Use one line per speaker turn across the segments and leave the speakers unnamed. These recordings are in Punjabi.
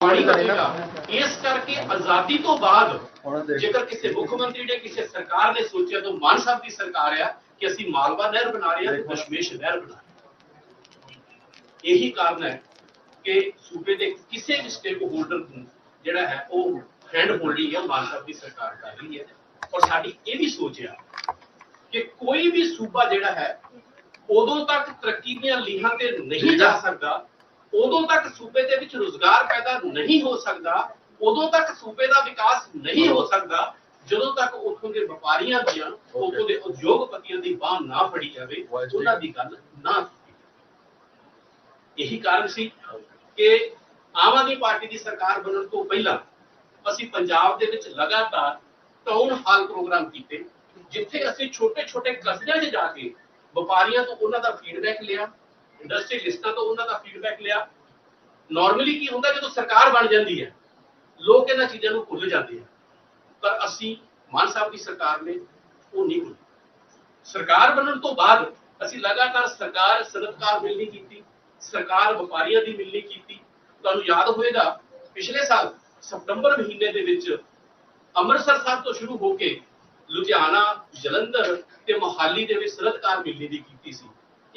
ਪਾਣੀ ਕਰੇਗਾ। ਇਸ ਕਰਕੇ ਆਜ਼ਾਦੀ ਤੋਂ ਬਾਅਦ ਜੇਕਰ ਕਿਸੇ ਮੁੱਖ ਮੰਤਰੀ ਨੇ, ਕਿਸੇ ਸਰਕਾਰ ਨੇ ਸੋਚਿਆ ਤਾਂ ਮਾਨ ਸਾਹਿਬ ਦੀ ਸਰਕਾਰ ਆ ਕਿ ਅਸੀਂ ਮਾਲਵਾ ਨਹਿਰ ਬਣਾ ਰਹੇ ਹਾਂ ਤੇ ਦਸ਼ਮੇਸ਼ ਨਹਿਰ ਬਣਾ ਰਹੇ ਇਹੀ ਕਾਰਨ ਹੈ ਕਿ ਸੂਬੇ ਦੇ ਕਿਸੇ ਵੀ ਸਟੇਕ ਹੋਲਡਰ ਨੂੰ ਜਿਹੜਾ ਹੈ ਉਹ ਹੈਂਡ ਹੋਲਡਿੰਗ ਹੈ ਮਾਨ ਸਾਹਿਬ ਦੀ ਸਰਕਾਰ ਕਰ ਰਹੀ ਹੈ। ਔਰ ਸਾਡੀ ਇਹ ਵੀ ਸੋਚ ਆ ਕਿ ਕੋਈ ਵੀ ਸੂਬਾ ਜਿਹੜਾ ਹੈ ਉਦੋਂ ਤੱਕ ਤਰੱਕੀ ਦੀਆਂ ਲੀਹਾਂ ਤੇ ਨਹੀਂ ਜਾ ਸਕਦਾ ਉਦੋਂ ਤੱਕ ਸੂਬੇ ਦੇ ਵਿੱਚ ਰੋਜ਼ਗਾਰ ਪੈਦਾ ਨਹੀਂ ਹੋ ਸਕਦਾ ਉਦੋਂ ਤੱਕ ਸੂਬੇ ਦਾ ਵਿਕਾਸ ਨਹੀਂ ਹੋ ਸਕਦਾ ਜਦੋਂ ਤੱਕ ਉੱਥੋਂ ਦੇ ਵਪਾਰੀਆਂ ਦੀਆਂ ਉੱਥੋਂ ਦੇ ਉਦਯੋਗਪਤੀਆਂ ਦੀ ਬਾਹ ਨਾ ਫੜੀ ਜਾਵੇ ਉਹਨਾਂ ਦੀ ਗੱਲ ਨਾ। ਇਹੀ ਕਾਰਨ ਸੀ ਕਿ ਆਮ ਆਦਮੀ ਪਾਰਟੀ ਦੀ ਸਰਕਾਰ ਬਣਨ ਤੋਂ ਪਹਿਲਾਂ ਅਸੀਂ ਪੰਜਾਬ ਦੇ ਵਿੱਚ ਲਗਾਤਾਰ ਟਾਊਨ ਹਾਲ ਪ੍ਰੋਗਰਾਮ ਕੀਤੇ ਜਿੱਥੇ ਅਸੀਂ ਛੋਟੇ ਛੋਟੇ ਕਸਬਿਆਂ 'ਚ ਜਾ ਕੇ ਵਪਾਰੀਆਂ ਤੋਂ ਉਹਨਾਂ ਦਾ ਫੀਡਬੈਕ ਲਿਆ ਇੰਡਸਟਰੀਲਿਸਟਾਂ ਤੋਂ ਉਹਨਾਂ ਦਾ ਫੀਡਬੈਕ ਲਿਆ। ਨਾਰਮਲੀ ਕੀ ਹੁੰਦਾ, ਜਦੋਂ ਸਰਕਾਰ ਬਣ ਜਾਂਦੀ ਹੈ, ਲੋਕ ਇਹਨਾਂ ਚੀਜ਼ਾਂ ਨੂੰ ਭੁੱਲ ਜਾਂਦੇ ਆ। ਪਰ ਅਸੀਂ ਮਾਨ ਸਾਹਿਬ ਦੀ ਸਰਕਾਰ ਨੇ ਉਹ ਨਹੀਂ ਭੁੱਲੀ। ਸਰਕਾਰ ਬਣਨ ਤੋਂ ਬਾਅਦ ਅਸੀਂ ਲਗਾਤਾਰ ਸਰਕਾਰ ਸਨਅਤਕਾਰ ਮਿਲਣੀ ਕੀਤੀ, ਸਰਕਾਰ ਵਪਾਰੀਆਂ ਦੀ ਮਿਲਣੀ ਕੀਤੀ। ਤੁਹਾਨੂੰ ਯਾਦ ਹੋਵੇਗਾ ਪਿਛਲੇ ਸਾਲ ਸਤੰਬਰ ਮਹੀਨੇ ਦੇ ਵਿੱਚ ਅੰਮ੍ਰਿਤਸਰ ਸਾਹਿਬ ਤੋਂ ਸ਼ੁਰੂ ਹੋ ਕੇ ਲੁਧਿਆਣਾ, ਜਲੰਧਰ ਤੇ ਮੋਹਾਲੀ ਦੇ ਵਿੱਚ ਸਨਅਤਕਾਰ ਮਿਲਣੀ ਦੀ ਕੀਤੀ ਸੀ।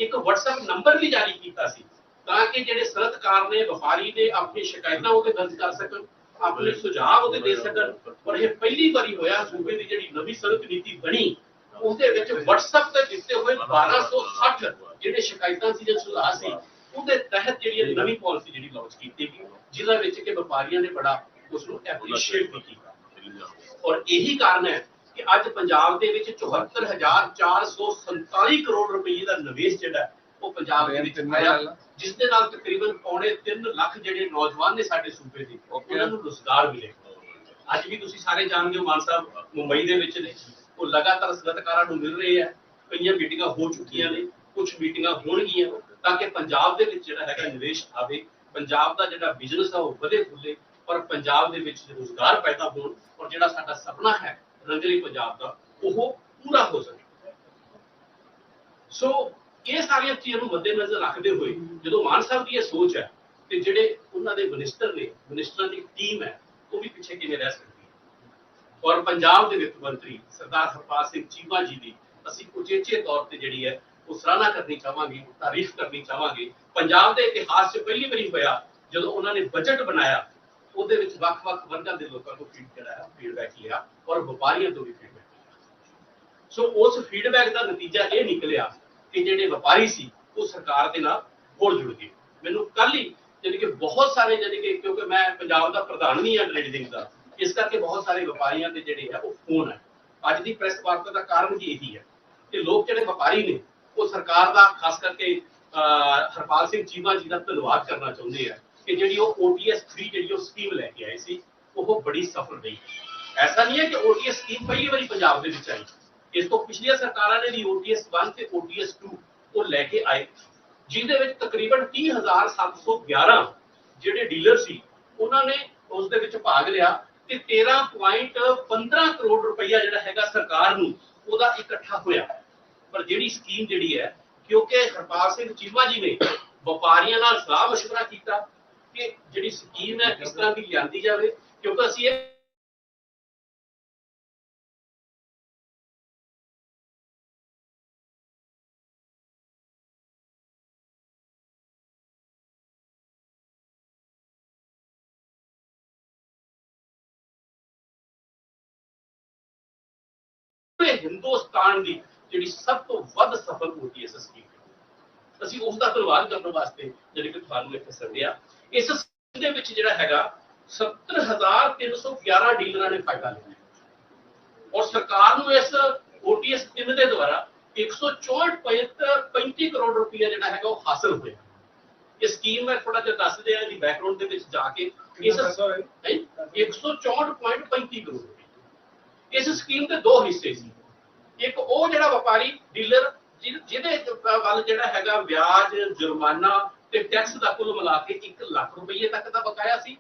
ਇੱਕ WhatsApp ਨੰਬਰ ਵੀ ਜਾਰੀ ਕੀਤਾ ਸੀ ਤਾਂ ਕਿ ਜਿਹੜੇ ਸਨਅਤਕਾਰ ਨੇ ਵਪਾਰੀ ਨੇ ਆਪਣੀ ਸ਼ਿਕਾਇਤਾਂ ਉਹਤੇ ਦਰਜ ਕਰ ਸਕਣ, ਆਪਣੇ ਸੁਝਾਅ ਉਹਤੇ ਦੇ ਸਕਣ। ਪਰ ਇਹ ਪਹਿਲੀ ਵਾਰੀ ਹੋਇਆ, ਸੂਬੇ ਦੀ ਜਿਹੜੀ ਨਵੀਂ ਸਨਅਤ ਨੀਤੀ ਬਣੀ, ਉਹਦੇ ਵਿੱਚ WhatsApp ਤੇ ਦਿੱਤੇ ਹੋਏ 1260 ਜਿਹੜੇ ਸ਼ਿਕਾਇਤਾਂ ਸੀ ਜਾਂ ਸੁਝਾਅ ਸੀ, ਉਹਦੇ ਤਹਿਤ ਜਿਹੜੀ ਨਵੀਂ ਪਾਲਿਸੀ ਜਿਹੜੀ ਲਾਂਚ ਕੀਤੀ ਗਈ ਜਿਹਦਾ ਵਿੱਚ ਕਿ ਵਪਾਰੀਆਂ ਨੇ ਬੜਾ ਉਸ ਨੂੰ ਐਪਰੀਸ਼ੀਏਟ ਕੀਤਾ। ਔਰ ਇਹੀ ਕਾਰਨ ਹੈ ਕਿ ਅੱਜ ਪੰਜਾਬ ਦੇ ਵਿੱਚ 74447 ਕਰੋੜ ਰੁਪਏ ਦਾ ਨਿਵੇਸ਼ ਜਿਹੜਾ ਹੈ, ਉਹ ਪੰਜਾਬ ਦੇ ਵਿੱਚ ਆਇਆ? ਜਿਸ ਦੇ ਨਾਲ ਤਕਰੀਬਨ ਪੌਣੇ 3 ਲੱਖ ਜਿਹੜੇ ਨੌਜਵਾਨ ਨੇ ਸਾਡੇ ਸੂਬੇ ਦੇ. ਉਹਨਾਂ ਨੂੰ ਰੋਜ਼ਗਾਰ ਮਿਲੇ। ਅੱਜ ਵੀ ਤੁਸੀਂ ਸਾਰੇ ਜਾਣਦੇ ਹੋ ਮਾਨ ਸਾਹਿਬ ਮੁੰਬਈ ਦੇ ਵਿੱਚ ਨੇ। ਉਹ ਲਗਾਤਾਰ ਸਨਅਤਕਾਰਾਂ ਨੂੰ ਮਿਲ ਰਹੇ ਆ। ਕਈਆਂ ਮੀਟਿੰਗਾਂ ਹੋ ਚੁੱਕੀਆਂ ਨੇ ਕੁਝ ਮੀਟਿੰਗਾਂ ਹੋਣਗੀਆਂ ਤਾਂ ਕਿ ਪੰਜਾਬ ਦੇ ਵਿੱਚ ਜਿਹੜਾ ਹੈਗਾ ਨਿਵੇਸ਼ ਆਵੇ। ਪੰਜਾਬ ਦਾ ਜਿਹੜਾ ਬਿਜ਼ਨਸ ਆ ਉਹ ਵਧੇ ਫੁੱਲੇ ਔਰ ਪੰਜਾਬ ਦੇ ਵਿੱਚ ਰੋਜ਼ਗਾਰ ਪੈਦਾ ਹੋਣ। ਔਰ ਜਿਹੜਾ ਸਾਡਾ ਸੁਪਨਾ ਹੈ ਰੰਗਲੀ ਪੰਜਾਬ ਦਾ, ਉਹ ਪੂਰਾ ਹੋ ਸਕੇ। ਸੋ ਇਹ ਸਾਰੀਆਂ ਚੀਜ਼ਾਂ ਨੂੰ ਮੱਦੇਨਜ਼ਰ ਰੱਖਦੇ ਹੋਏ ਜਦੋਂ ਮਾਨ ਸਾਹਿਬ ਦੀ ਇਹ ਸੋਚ ਹੈ ਕਿ ਜਿਹੜੇ ਉਹਨਾਂ ਦੇ ਮਿਨਿਸਟਰ ਨੇ ਮਿਨਿਸਟਰਾਂ ਦੀ ਟੀਮ ਹੈ, ਉਹ ਵੀ ਪਿੱਛੇ ਕਿਵੇਂ ਰਹਿ ਸਕਦੀ ਹੈ? ਔਰ ਪੰਜਾਬ ਦੇ ਵਿੱਤ ਮੰਤਰੀ ਸਰਦਾਰ ਹਰਪਾਲ ਸਿੰਘ ਚੀਮਾ ਜੀ ਦੀ ਅਸੀਂ ਉਚੇਚੇ ਤੌਰ ਤੇ ਜਿਹੜੀ ਹੈ, ਉਹ ਸਰਾਹਨਾ ਕਰਨੀ ਚਾਹਾਂਗੇ ਤਾਰੀਫ ਕਰਨੀ ਚਾਹਾਂਗੇ। ਪੰਜਾਬ ਦੇ ਇਤਿਹਾਸ 'ਚ ਪਹਿਲੀ ਵਾਰੀ ਹੋਇਆ ਜਦੋਂ ਉਹਨਾਂ ਨੇ ਬਜਟ ਬਣਾਇਆ ਉਹਦੇ ਵਿੱਚ ਵੱਖ-ਵੱਖ ਵਰਗਾਂ ਦੇ ਲੋਕਾਂ ਤੋਂ ਫੀਡ ਜਿਹੜਾ ਹੈ ਫੀਡਬੈਕ ਲਿਆ ਔਰ ਵਪਾਰੀਆਂ ਤੋਂ ਵੀ ਫੀਡਬੈਕ ਸੋ ਉਸ ਫੀਡਬੈਕ ਦਾ ਨਤੀਜਾ ਇਹ ਨਿਕਲਿਆ ਕਿ ਜਿਹੜੇ ਵਪਾਰੀ ਸੀ ਉਹ ਸਰਕਾਰ ਦੇ ਨਾਲ ਹੋਰ ਜੁੜ ਗਏ। ਮੈਨੂੰ ਕੱਲ ਹੀ ਜਾਣੀ ਕਿ ਬਹੁਤ ਸਾਰੇ ਜਾਣੀ ਕਿ ਕਿਉਂਕਿ ਮੈਂ ਪੰਜਾਬ ਦਾ ਪ੍ਰਧਾਨ ਵੀ ਹਾਂ ਟ੍ਰੇਡਿੰਗ ਦਾ ਇਸ ਕਰਕੇ ਬਹੁਤ ਸਾਰੇ ਵਪਾਰੀਆਂ ਦੇ ਜਿਹੜੇ ਆ ਉਹ ਫੋਨ ਹੈ ਅੱਜ ਦੀ ਪ੍ਰੈਸ ਵਾਰਤਾ ਦਾ ਕਾਰਨ ਵੀ ਇਹੀ ਹੈ ਕਿ ਲੋਕ ਜਿਹੜੇ ਵਪਾਰੀ ਨੇ ਉਹ ਸਰਕਾਰ ਦਾ ਖਾਸ ਕਰਕੇ ਅਹ, ਹਰਪਾਲ ਸਿੰਘ ਚੀਮਾ ਜੀ ਦਾ ਧੰਨਵਾਦ ਕਰਨਾ ਚਾਹੁੰਦੇ ਆ। ਕਿ ਜਿਹੜੀ ਉਹ OTS 3 ਜਿਹੜੀ ਉਹ ਸਕੀਮ ਲੈ ਕੇ ਆਏ ਸੀ ਉਹ ਬੜੀ ਸਫਲ ਰਹੀ ਐਸਾ ਨਹੀਂ ਹੈ ਕਿ OTS ਸਕੀਮ ਪਹਿਲੀ ਵਾਰੀ ਪੰਜਾਬ ਦੇ ਵਿੱਚ ਆਈ ਇਸ ਤੋਂ ਪਿਛਲੀਆਂ ਸਰਕਾਰਾਂ ਨੇ ਵੀ OTS 1 ਤੇ OTS 2 ਉਹ ਲੈ ਕੇ ਆਏ ਜਿਹਦੇ ਵਿੱਚ ਤਕਰੀਬਨ 30711 ਜਿਹੜੇ ਡੀਲਰ ਸੀ ਉਹਨਾਂ ਨੇ ਉਸ ਦੇ ਵਿੱਚ ਭਾਗ ਲਿਆ ਤੇ 13.15 ਕਰੋੜ ਰੁਪਈਆ ਜਿਹੜਾ ਹੈਗਾ ਸਰਕਾਰ ਨੂੰ ਉਹਦਾ ਇਕੱਠਾ ਹੋਇਆ ਪਰ ਜਿਹੜੀ ਸਕੀਮ ਜਿਹੜੀ ਹੈ ਕਿਉਂਕਿ ਹਰਪਾਲ ਸਿੰਘ ਚੀਮਾ ਜੀ ਨੇ ਵਪਾਰੀਆਂ ਨਾਲ ਸਲਾਹ مشورہ ਕੀਤਾ ਕਿ ਜਿਹੜੀ ਸਕੀਮ ਹੈ ਕਿਸ ਤਰ੍ਹਾਂ ਦੀ ਲਿਆਂਦੀ ਜਾਵੇ, ਕਿਉਂਕਿ ਅਸੀਂ ਇਹ ਪੂਰੇ ਹਿੰਦੁਸਤਾਨ ਦੀ ਜਿਹੜੀ ਸਭ ਤੋਂ ਵੱਧ ਸਫਲ ਹੋਈ ਇਸ ਸਕੀਮ। ਅਸੀਂ ਉਸ ਦਾ ਧੰਨਵਾਦ ਕਰਨ ਵਾਸਤੇ ਜਿਹੜੀ ਕਿ ਤੁਹਾਨੂੰ ਇੱਥੇ ਸੱਦਿਆ। ਇਸ ਦੇ ਵਿੱਚ ਜਿਹੜਾ ਹੈਗਾ 70311 ਡੀਲਰਾਂ ਨੇ ਫਾਇਦਾ ਲਿਆ। ਔਰ ਸਰਕਾਰ ਨੂੰ ਇਸ OTS 3 ਦੇ ਦੁਆਰਾ 164.35 ਕਰੋੜ ਰੁਪਇਆ ਜਿਹੜਾ ਹੈਗਾ ਉਹ ਹਾਸਲ ਹੋਇਆ। ਇਹ ਸਕੀਮ ਮੈਂ ਥੋੜਾ ਜਿਹਾ ਦੱਸ ਦਿਆਂ ਦੀ ਬੈਕਗ੍ਰਾਉਂਡ ਦੇ ਵਿੱਚ ਜਾ ਕੇ। ਇਸ ਨਹੀਂ, 164.35 ਕਰੋੜ ਰੁਪਏ ਇਸ ਸਕੀਮ ਦੇ ਦੋ ਹਿੱਸੇ ਸੀ। ਇੱਕ ਉਹ ਜਿਹੜਾ ਵਪਾਰੀ ਡੀਲਰ ਜਿਹਦੇ ਵੱਲ ਜਿਹੜਾ ਹੈਗਾ ਵਿਆਜ, ਜੁਰਮਾਨਾ ਤੇ ਟੈਕਸ ਦਾ ਕੁੱਲ ਮਿਲਾ ਕੇ 1 ਲੱਖ ਰੁਪਏ ਤੱਕ ਦਾ ਬਕਾਇਆ ਸੀ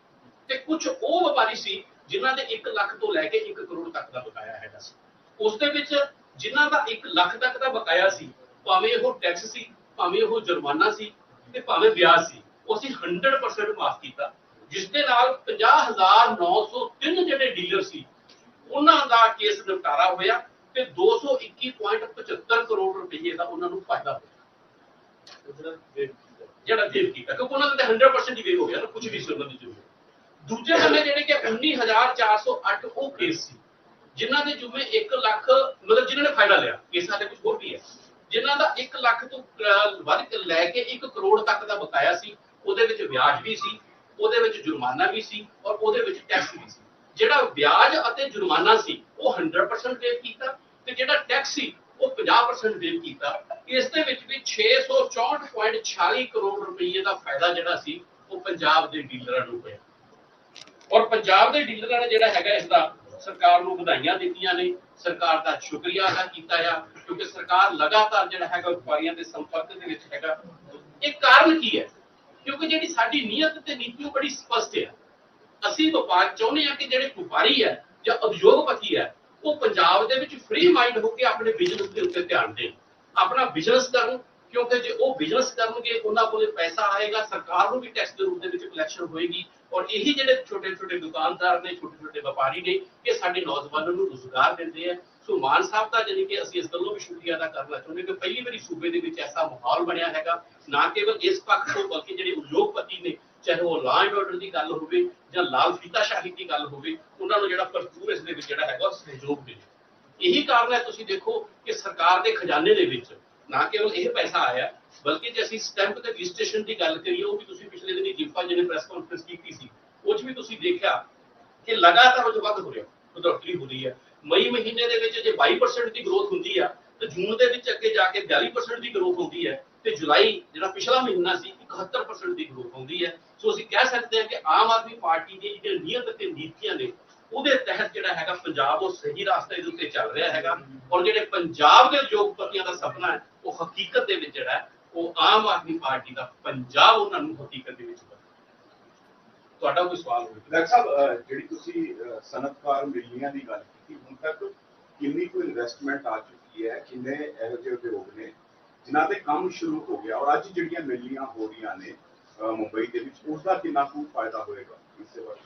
ਤੇ ਕੁਝ ਉਹ ਵਪਾਰੀ ਸੀ ਜਿਨ੍ਹਾਂ ਦੇ 1 ਲੱਖ ਤੋਂ ਲੈ ਕੇ 1 ਕਰੋੜ ਤੱਕ ਦਾ ਬਕਾਇਆ ਹੈਗਾ ਸੀ। ਉਸ ਦੇ ਵਿੱਚ ਜਿਨ੍ਹਾਂ ਦਾ 1 ਲੱਖ ਤੱਕ ਦਾ ਬਕਾਇਆ ਸੀ, ਭਾਵੇਂ ਉਹ ਟੈਕਸ ਸੀ, ਭਾਵੇਂ ਉਹ ਜੁਰਮਾਨਾ ਸੀ ਤੇ ਭਾਵੇਂ ਵਿਆਜ ਸੀ, ਉਹ ਅਸੀਂ 100% ਮਾਫ ਕੀਤਾ। ਜਿਸ ਦੇ ਨਾਲ 50903 ਜਿਹੜੇ ਡੀਲਰ ਸੀ, ਉਹਨਾਂ ਦਾ ਕੇਸ ਨਿਪਟਾਰਾ ਹੋਇਆ। ਤੇ 221.75 ਕਰੋੜ ਰੁਪਏ ਦਾ ਉਹਨਾਂ ਨੂੰ ਫਾਇਦਾ ਹੋਇਆ। ਜਿਹੜਾ ਦੇਵ ਕੀਤਾ। ਕਿਉਂਕਿ ਉਹਨਾਂ ਦਾ ਤਾਂ 100% ਹੀ ਵੇ ਹੋ ਗਿਆ ਨਾ ਕੁਝ ਵੀ ਸੀ ਉਹਨਾਂ ਦੀ ਜੁਮੇ ਦੂਜੇ ਬੰਨੇ ਜਿਹੜੇ ਕਿ 19408 ਉਹ ਕੇਸ ਸੀ ਜਿਨ੍ਹਾਂ ਦੇ ਜੁਮੇ 1 ਲੱਖ ਮਤਲਬ ਜਿਨ੍ਹਾਂ ਨੇ ਫਾਇਦਾ ਲਿਆ ਕੇਸਾਂ ਦੇ ਕੁਝ ਹੋਰ ਵੀ ਹੈ। ਜਿਨ੍ਹਾਂ ਦਾ 1 ਲੱਖ ਤੋਂ ਵੱਧ ਕੇ ਲੈ ਕੇ 1 ਕਰੋੜ ਤੱਕ ਦਾ ਬਕਾਇਆ ਸੀ ਉਹਦੇ ਵਿੱਚ ਵਿਆਜ ਵੀ ਸੀ ਉਹਦੇ ਵਿੱਚ ਜੁਰਮਾਨਾ ਵੀ ਸੀ ਔਰ ਉਹਦੇ ਵਿੱਚ ਟੈਕਸ ਵੀ ਸੀ। ਜਿਹੜਾ ਵਿਆਜ ਅਤੇ ਜੁਰਮਾਨਾ ਸੀ, ਉਹ 100% ਵੇਵ ਕੀਤਾ ਤੇ ਜਿਹੜਾ ਟੈਕਸ ਸੀ, ਉਹ 50% ਵੇਵ ਕੀਤਾ। ਇਸ ਦੇ ਵਿੱਚ ਵੀ 664.46 ਕਰੋੜ ਰੁਪਏ ਦਾ ਫਾਇਦਾ ਜਿਹੜਾ ਸੀ, ਉਹ ਪੰਜਾਬ ਦੇ ਡੀਲਰਾਂ ਨੂੰ ਹੋਇਆ। ਔਰ ਪੰਜਾਬ ਦੇ ਡੀਲਰਾਂ ਨੇ ਜਿਹੜਾ ਹੈਗਾ, ਇਸ ਦਾ ਸਰਕਾਰ ਨੂੰ ਵਧਾਈਆਂ ਦਿੱਤੀਆਂ ਨੇ। ਸਰਕਾਰ ਦਾ ਸ਼ੁਕਰੀਆ ਅਦਾ ਕੀਤਾ ਆ, ਕਿਉਂਕਿ ਸਰਕਾਰ ਲਗਾਤਾਰ ਜਿਹੜਾ ਹੈਗਾ ਵਪਾਰੀਆਂ ਦੇ ਸੰਪਰਕ ਦੇ ਵਿੱਚ ਹੈਗਾ। ਇਹ ਕਾਰਨ ਕੀ ਹੈ? ਕਿਉਂਕਿ ਜਿਹੜੀ ਸਾਡੀ ਨੀਅਤ ਤੇ ਨੀਤੀ, ਉਹ ਬੜੀ ਸਪਸ਼ਟ ਹੈ। ਅਸੀਂ ਵਪਾਰ ਚਾਹੁੰਦੇ ਹਾਂ ਕਿ ਜਿਹੜੇ ਵਪਾਰੀ ਹੈ ਜਾਂ ਉਦਯੋਗਪਤੀ ਹੈ, ਉਹ ਪੰਜਾਬ ਦੇ ਵਿੱਚ ਫ੍ਰੀ ਮਾਈਂਡ ਹੋ ਕੇ ਆਪਣੇ ਬਿਜ਼ਨਸ ਦੇ ਉੱਤੇ ਧਿਆਨ ਦੇਣ। ਆਪਣਾ ਬਿਜ਼ਨਸ ਕਰਨ, ਕਿਉਂਕਿ ਜੇ ਉਹ ਬਿਜ਼ਨਸ ਕਰਨਗੇ, ਉਹਨਾਂ ਕੋਲੇ ਪੈਸਾ ਆਏਗਾ, ਸਰਕਾਰ ਨੂੰ ਵੀ ਟੈਕਸ ਦੇ ਰੂਪ ਦੇ ਵਿੱਚ ਕਲੈਕਸ਼ਨ ਹੋਏਗੀ। ਔਰ ਇਹੀ ਜਿਹੜੇ ਛੋਟੇ ਛੋਟੇ ਦੁਕਾਨਦਾਰ ਨੇ ਛੋਟੇ ਛੋਟੇ ਵਪਾਰੀ ਨੇ, ਇਹ ਸਾਡੇ ਨੌਜਵਾਨਾਂ ਨੂੰ ਰੋਜ਼ਗਾਰ ਦਿੰਦੇ ਆ। ਸੋ ਮਾਨ ਸਾਹਿਬ ਦਾ ਜਾਨੀ ਕਿ ਅਸੀਂ ਇਸ ਗੱਲੋਂ ਵੀ ਸ਼ੁਕਰੀਆ ਅਦਾ ਕਰਨਾ ਚਾਹੁੰਦੇ ਕਿ ਪਹਿਲੀ ਵਾਰੀ ਸੂਬੇ ਦੇ ਵਿੱਚ ਐਸਾ ਮਾਹੌਲ ਬਣਿਆ ਹੈਗਾ। ਨਾ ਕੇਵਲ ਇਸ ਪੱਖ ਤੋਂ, ਬਲਕਿ ਜਿਹੜੇ ਉਦਯੋਗਪਤੀ ਨੇ ਚਾਹੇ ਉਹ ਲਾਅ ਐਂਡ ਆਰਡਰ ਦੀ ਗੱਲ ਹੋਵੇ ਜਾਂ ਲਾਲ ਫੀਤਾਸ਼ਾਹੀ ਦੀ ਗੱਲ ਹੋਵੇ, ਉਹਨਾਂ ਨੂੰ ਜਿਹੜਾ ਭਰਪੂਰ ਇਸ ਦੇ ਵਿੱਚ ਜਿਹੜਾ ਹੈਗਾ ਸਹਿਯੋਗ ਮਿਲੇ। ਇਹੀ ਕਾਰਨ ਹੈ ਤੁਸੀਂ ਦੇਖੋ ਕਿ ਸਰਕਾਰ ਦੇ ਖਜ਼ਾਨੇ ਦੇ ਵਿੱਚ ਨਾ ਕੇਵਲ ਇਹ ਪੈਸਾ ਆਇਆ, ਬਲਕਿ ਜੇ ਅਸੀਂ ਸਟੈਂਪ ਤੇ ਰਜਿਸਟ੍ਰੇਸ਼ਨ ਦੀ ਗੱਲ ਕਰੀਏ, ਉਹ ਵੀ ਤੁਸੀਂ ਪਿਛਲੇ ਦਿਨੀ ਜਿੰਪਾ ਜੀ ਪ੍ਰੈਸ ਕਾਨਫਰੰਸ ਕੀਤੀ ਸੀ ਉਹ 'ਚ ਵੀ ਤੁਸੀਂ ਦੇਖਿਆ ਕਿ ਲਗਾਤਾਰ ਉਹ ਵੱਧ ਹੋ ਰਿਹਾ, ਵਧੋਤਰੀ ਹੋ ਰਹੀ ਹੈ। ਮਈ ਮਹੀਨੇ ਦੇ ਵਿੱਚ ਜੇ 22% ਦੀ ਗਰੋਥ ਹੁੰਦੀ ਆ, ਤੇ ਜੂਨ ਦੇ ਵਿੱਚ ਅੱਗੇ ਜਾ ਕੇ 42% ਦੀ ਗਰੋਥ ਹੁੰਦੀ ਹੈ। ਤੇ ਜੁਲਾਈ ਜਿਹੜਾ ਪਿਛਲਾ ਮਹੀਨਾ ਸੀ 71% ਦੀ ਗਰੋਥ ਹੁੰਦੀ ਹੈ। ਸੋ ਅਸੀਂ ਕਹਿ ਸਕਦੇ ਹਾਂ ਕਿ ਆਮ ਆਦਮੀ ਪਾਰਟੀ ਦੀ ਜਿਹੜੀ ਨੀਅਤ ਤੇ ਨੀਤੀਆਂ ਨੇ, ਉਹਦੇ ਤਹਿਤ ਜਿਹੜਾ ਹੈਗਾ ਪੰਜਾਬ, ਉਹ ਸਹੀ ਰਸਤੇ ਦੇ ਉੱਤੇ ਚੱਲ ਰਿਹਾ ਹੈਗਾ। ਔਰ ਜਿਹੜੇ ਪੰਜਾਬ ਦੇ ਉਦਯੋਗਪਤੀਆਂ ਦਾ ਸੁਪਨਾ ਹੈ, ਉਹ ਹਕੀਕਤ ਦੇ ਵਿੱਚ ਜਿਹੜਾ ਉਹ ਆਮ ਆਦਮੀ ਪਾਰਟੀ ਦਾ ਪੰਜਾਬ ਉਹਨਾਂ ਨੂੰ ਹਕੀਕਤ ਦੇ ਵਿੱਚ ਤੁਹਾਡਾ ਕੋਈ ਸਵਾਲ ਹੋਵੇ?
ਡਾਕਟਰ ਸਾਹਿਬ ਜਿਹੜੀ ਤੁਸੀਂ ਸਨਅਤਕਾਰ ਮਿਲਨੀਆਂ ਦੀ ਗੱਲ ਕੀਤੀ, ਹੁਣ ਤੱਕ ਕਿੰਨੀ ਕੋਈ ਇਨਵੈਸਟਮੈਂਟ ਆ ਚੁੱਕੀ ਹੈ? ਕਿੰਨੇ ਇਹੋ ਜਿਹੇ ਉਦਯੋਗ ਨੇ? ਜਿਨ੍ਹਾਂ ਤੇ ਕੰਮ ਸ਼ੁਰੂ ਹੋ ਗਿਆ ਔਰ ਅੱਜ ਜਿਹੜੀਆਂ ਮਿਲਨੀਆਂ ਹੋ ਰਹੀਆਂ ਨੇ ਮੁੰਬਈ ਦੇ ਵਿੱਚ ਉਸ ਦਾ ਕਿੰਨਾ ਕੁ ਫਾਇਦਾ ਹੋਏਗਾ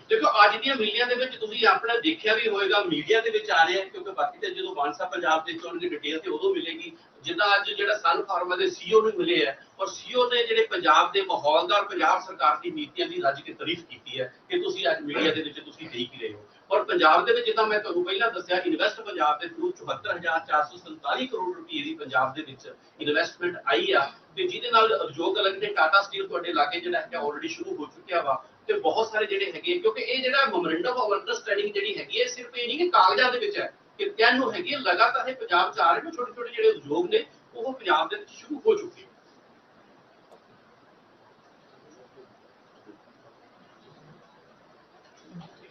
ਦੇਖੋ, ਅੱਜ ਦੀਆਂ ਮੀਡੀਆ ਦੇ ਵਿੱਚ ਤੁਸੀਂ ਆਪਣਾ ਦੇਖਿਆ ਵੀ ਹੋਵੇਗਾ ਮੀਡੀਆ ਦੇ ਵਿੱਚ ਆ ਰਿਹਾ ਕਿਉਂਕਿ ਬਾਕੀ ਤੇ ਜਦੋਂ ਬਾਂਸਾ ਪੰਜਾਬ ਦੇ ਚੋਣ ਦੀ ਡਿਟੇਲ ਤੇ ਉਦੋਂ ਮਿਲੇਗੀ, ਜਿੱਦਾਂ ਅੱਜ ਜਿਹੜਾ ਸਨ ਫਾਰਮਾ ਦੇ ਸੀਓ ਨੂੰ ਮਿਲੇ ਹੈ, ਔਰ ਸੀਓ ਨੇ ਜਿਹੜੇ ਪੰਜਾਬ ਦੇ ਮਾਹੌਲਦਾਰ, ਪੰਜਾਬ ਸਰਕਾਰ ਦੀ ਨੀਤੀਆਂ ਦੀ ਰੱਜ ਕੇ ਤਾਰੀਫ ਕੀਤੀ ਹੈ, ਕਿ ਤੁਸੀਂ ਅੱਜ ਮੀਡੀਆ ਦੇ ਵਿੱਚ ਤੁਸੀਂ ਦੇਖ ਹੀ ਰਹੇ ਹੋ। ਔਰ ਪੰਜਾਬ ਦੇ ਵਿੱਚ ਜਿੱਦਾਂ ਮੈਂ ਤੁਹਾਨੂੰ ਪਹਿਲਾਂ ਦੱਸਿਆ ਇਨਵੈਸਟ ਪੰਜਾਬ ਦੇ ਥਰੂ 74447 ਕਰੋੜ ਰੁਪਏ ਦੀ ਪੰਜਾਬ ਦੇ ਵਿੱਚ ਇਨਵੈਸਟਮੈਂਟ ਆਈ ਆ ਤੇ ਜਿਹਦੇ ਨਾਲ ਉਦਯੋਗ ਅਲੱਗ ਨੇ ਟਾਟਾ ਸਟੀਲ ਤੁਹਾਡੇ ਇਲਾਕੇ ਜਿਹੜਾ ਹੈ ਆਲਰੇਡੀ ਸ਼ੁਰੂ ਹੋ ਚੁੱਕਿਆ ਵਾ ਤੇ ਬਹੁਤ ਸਾਰੇ ਜਿਹੜੇ ਹੈਗੇ ਕਿਉਂਕਿ ਇਹ ਜਿਹੜਾ ਮੈਮੋਰੈਂਡਮ ਆਫ ਅੰਡਰਸਟੈਂਡਿੰਗ ਜਿਹੜੀ ਹੈਗੀ ਹੈ ਸਿਰਫ ਇਹ ਨਹੀਂ ਕਿ ਕਾਗਜ਼ਾਂ ਦੇ ਵਿੱਚ ਹੈ ਕਿ ਕਹਿਣ ਹੈਗੀ ਹੈ ਲਗਾਤਾਰ ਇਹ ਪੰਜਾਬ ਚ ਆ ਰਹੇ ਨੇ ਛੋਟੇ ਛੋਟੇ ਜਿਹੜੇ ਉਦਯੋਗ ਨੇ, ਉਹ ਪੰਜਾਬ ਦੇ ਵਿੱਚ ਸ਼ੁਰੂ ਹੋ ਚੁੱਕੇ ਨੇ।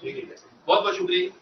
ਬਹੁਤ ਬਹੁਤ ਸ਼ੁਕਰੀਆ ਜੀ।